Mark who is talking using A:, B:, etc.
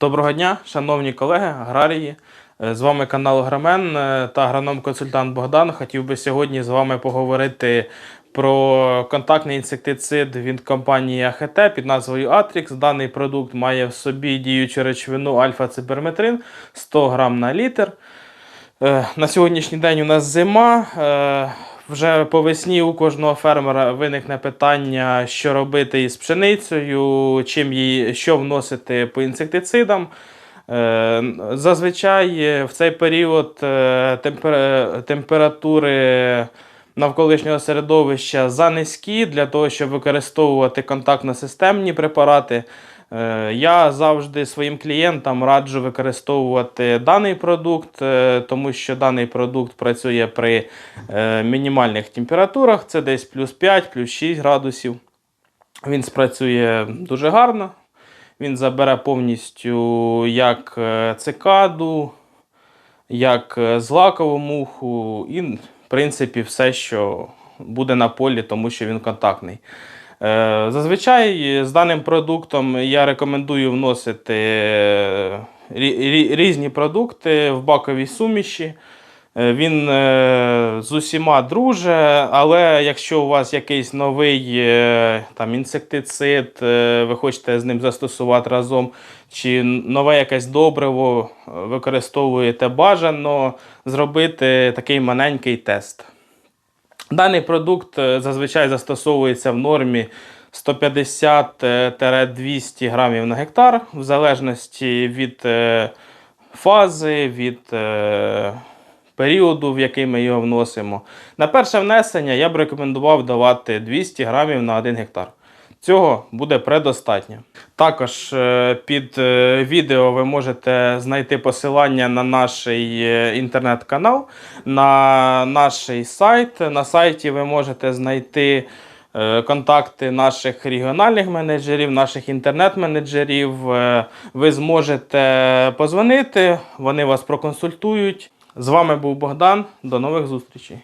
A: Доброго дня, шановні колеги, аграрії. Е, З вами канал Грамен е, та агроном-консультант Богдан. Хотів би сьогодні з вами поговорити про контактний інсектицид від компанії АХТ під назвою Atrix. Даний продукт має в собі діючу речовину альфа-циберметрин 100 грам на літр. Е, На сьогоднішній день у нас зима. Е, Вже по весні у кожного фермера виникне питання, що робити із пшеницею, чим її, що вносити по інсектицидам. Е, Зазвичай е, в цей період е, темпер- температури навколишнього середовища занизькі для того, щоб використовувати контактно-системні препарати. Е, Я завжди своїм клієнтам раджу використовувати даний продукт, е, тому що даний продукт працює при е, мінімальних температурах, це десь плюс 5, плюс 6 градусів. Він спрацює дуже гарно. Він забере повністю як цикаду, як злакову муху, і, в принципі, все, що буде на полі, тому що він контактний. Е, Зазвичай з даним продуктом я рекомендую вносити е, рі- рі- різні продукти в баковій суміші. Е, Він з усіма друже, але якщо у вас якийсь новий там, інсектицид, ви хочете з ним застосувати разом, чи нове якесь добриво використовуєте бажано зробити такий маленький тест. Даний продукт е, зазвичай застосовується в нормі 150-200 грамів на гектар, в залежності від е, фази, від е, періоду, в який ми його вносимо. На перше внесення я б рекомендував давати 200 грамів на 1 гектар. Цього буде предостатньо. Також е, під е, відео ви можете знайти посилання на наш е, інтернет-канал, на наш сайт. На сайті ви можете знайти контакти наших регіональних менеджерів, наших інтернет-менеджерів. Ви зможете позвонити, вони вас проконсультують. З вами був Богдан. До нових зустрічей.